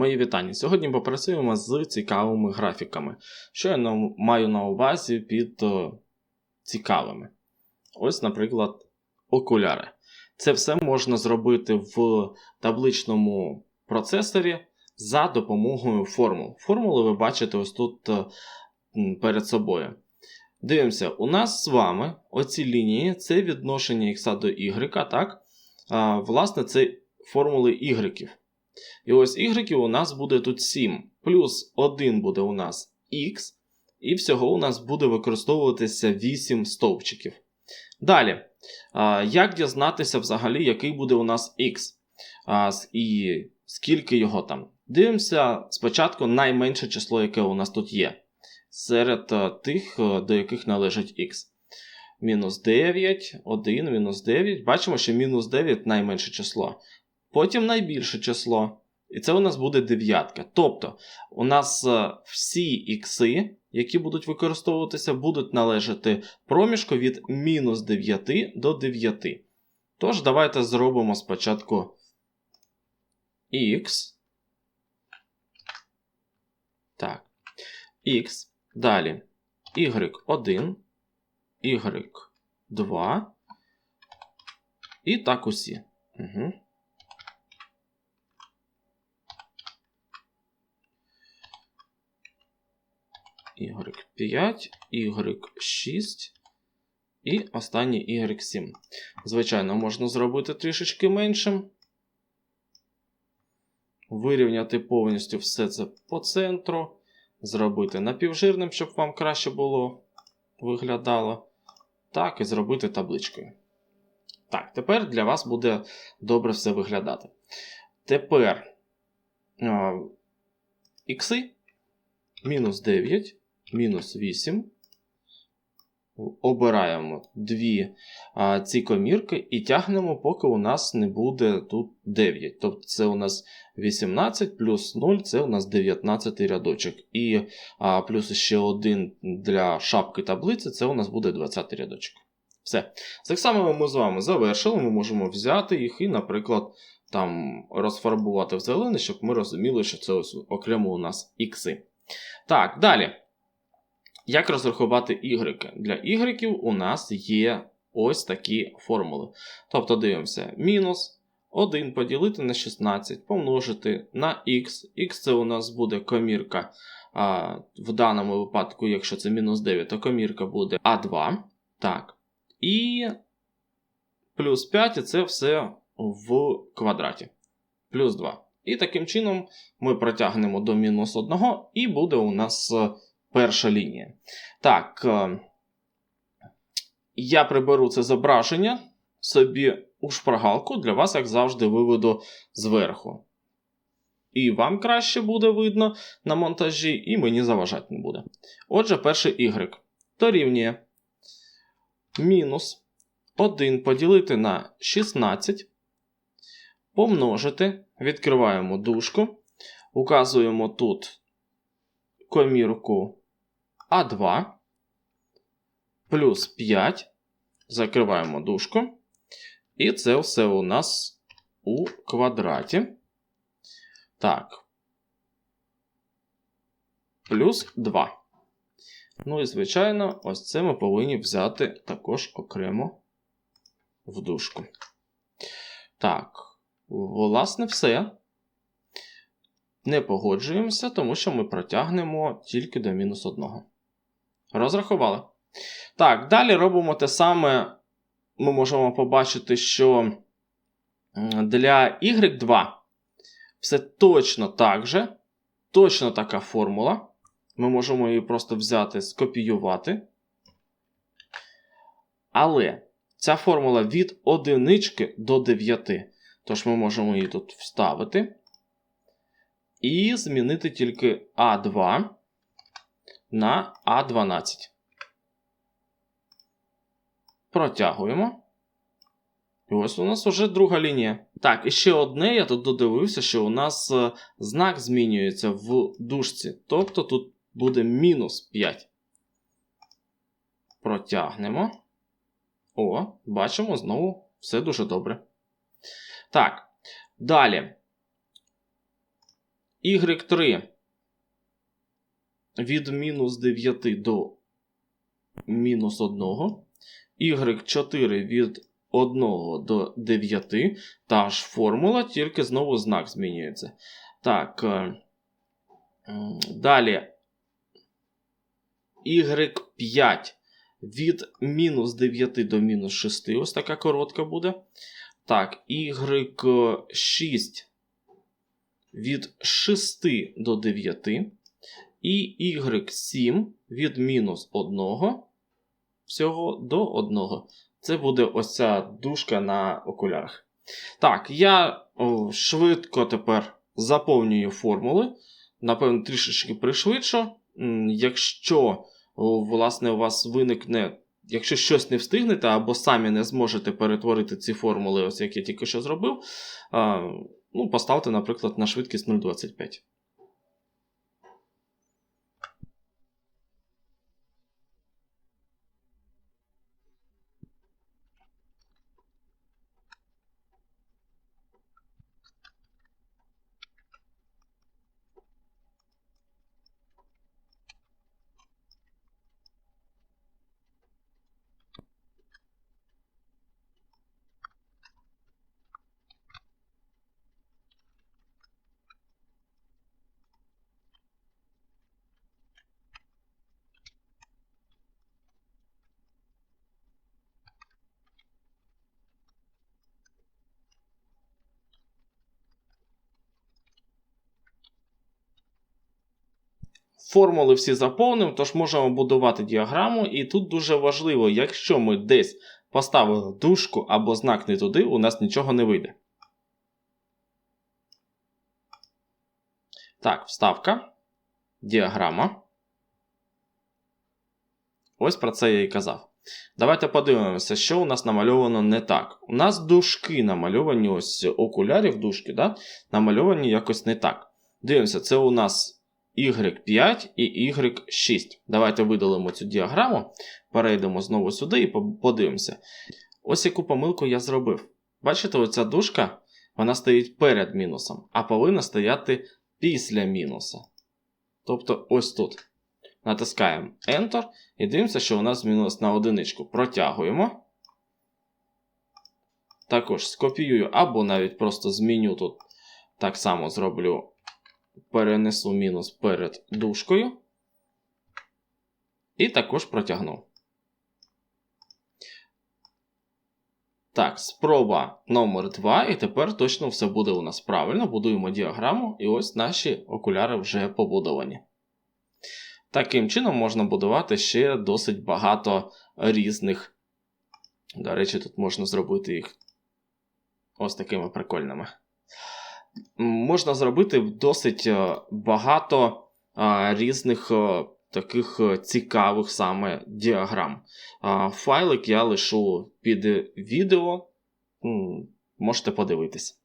Мої вітання. Сьогодні попрацюємо з цікавими графіками. Що я маю на увазі під е, цікавими? Ось, наприклад, окуляри. Це все можна зробити в табличному процесорі за допомогою формул. Формули ви бачите ось тут е, перед собою. Дивимося, у нас з вами оці лінії це відношення х до y, так? А, власне, це формули y. І ось y у нас буде тут 7. Плюс 1 буде у нас x, і всього у нас буде використовуватися 8 стовпчиків. Далі, як дізнатися взагалі, який буде у нас x? І скільки його там? Дивимося спочатку найменше число, яке у нас тут є. Серед е, тих, е, до яких належить x. Мінус 9, 1, мінус 9. Бачимо, що мінус 9 найменше число. Потім найбільше число. І це у нас буде дев'ятка. Тобто, у нас е, всі ікси, які будуть використовуватися, будуть належати проміжку від мінус 9 до 9. Тож, давайте зробимо спочатку х. Так. Х. Далі y1, y2. І так усі. Угу. Y5, y6 і останній y7. Звичайно, можна зробити трішечки меншим. Вирівняти повністю все це по центру. Зробити напівжирним, щоб вам краще було виглядало. Так, і зробити табличкою. Так, тепер для вас буде добре все виглядати. Тепер ікси мінус 9, мінус 8. Обираємо дві а, ці комірки і тягнемо, поки у нас не буде тут 9. Тобто це у нас 18 плюс 0 це у нас 19 рядочок. І а, плюс ще один для шапки таблиці це у нас буде 20 рядочок. Все. З екзаменами ми з вами завершили. Ми можемо взяти їх і, наприклад, там розфарбувати в зелений, щоб ми розуміли, що це ось окремо у нас ікси. Так, далі. Як розрахувати ігреки? Для ігреків у нас є ось такі формули. Тобто дивимося: мінус 1 поділити на 16, помножити на х. Х це у нас буде комірка. А, в даному випадку, якщо це мінус 9, то комірка буде А2. Так. І плюс 5 і це все в квадраті. Плюс 2. І таким чином ми протягнемо до мінус 1, і буде у нас перша лінія. Так, е, я приберу це зображення собі у шпаргалку, для вас, як завжди, виведу зверху. І вам краще буде видно на монтажі, і мені заважати не буде. Отже, перший y дорівнює мінус 1 поділити на 16, помножити, відкриваємо дужку, указуємо тут комірку А2 плюс 5, закриваємо дужку, і це все у нас у квадраті. Так. Плюс 2. Ну і, звичайно, ось це ми повинні взяти також окремо в дужку. Так, власне, все. Не погоджуємося, тому що ми протягнемо тільки до мінус 1. Розрахували. Так, далі робимо те саме. Ми можемо побачити, що для y2 все точно так же. Точно така формула. Ми можемо її просто взяти, скопіювати. Але ця формула від одинички до 9. Тож ми можемо її тут вставити. І змінити тільки А2 на А12. Протягуємо. І ось у нас вже друга лінія. Так, і ще одне, я тут додивився, що у нас е, знак змінюється в дужці. Тобто тут буде мінус 5. Протягнемо. О, бачимо, знову все дуже добре. Так, далі. y3 від мінус 9 до мінус 1. y4 від 1 до 9. Та ж формула, тільки знову знак змінюється. Так. е, Далі. y5 від мінус 9 до мінус 6. Ось така коротка буде. Так, y6 від 6 до 9. І y7 від мінус 1 всього до 1. Це буде ось ця дужка на окулярах. Так, я о, швидко тепер заповнюю формули. Напевно, трішечки пришвидшу. Якщо о, власне, у вас виникне, якщо щось не встигнете, або самі не зможете перетворити ці формули, ось як я тільки що зробив, а, ну, поставте, наприклад, на швидкість 0,25. Формули всі заповнив, тож можемо будувати діаграму. І тут дуже важливо, якщо ми десь поставили дужку або знак не туди, у нас нічого не вийде. Так, вставка, діаграма. Ось про це я і казав. Давайте подивимося, що у нас намальовано не так. У нас дужки намальовані ось окулярів дужки, да? намальовані якось не так. Дивимося, це у нас y5 і y6. Давайте видалимо цю діаграму, перейдемо знову сюди і подивимося. Ось яку помилку я зробив. Бачите, оця дужка вона стоїть перед мінусом, а повинна стояти після мінуса. Тобто ось тут. Натискаємо Enter і дивимося, що у нас мінус на одиничку. Протягуємо. Також скопіюю, або навіть просто зміню тут. Так само зроблю перенесу мінус перед дужкою. І також протягну. Так, спроба номер 2. І тепер точно все буде у нас правильно. Будуємо діаграму, і ось наші окуляри вже побудовані. Таким чином можна будувати ще досить багато різних. До речі, тут можна зробити їх ось такими прикольними можна зробити досить е, багато е, різних е, таких цікавих саме діаграм. Файлик я лишу під відео, можете подивитись.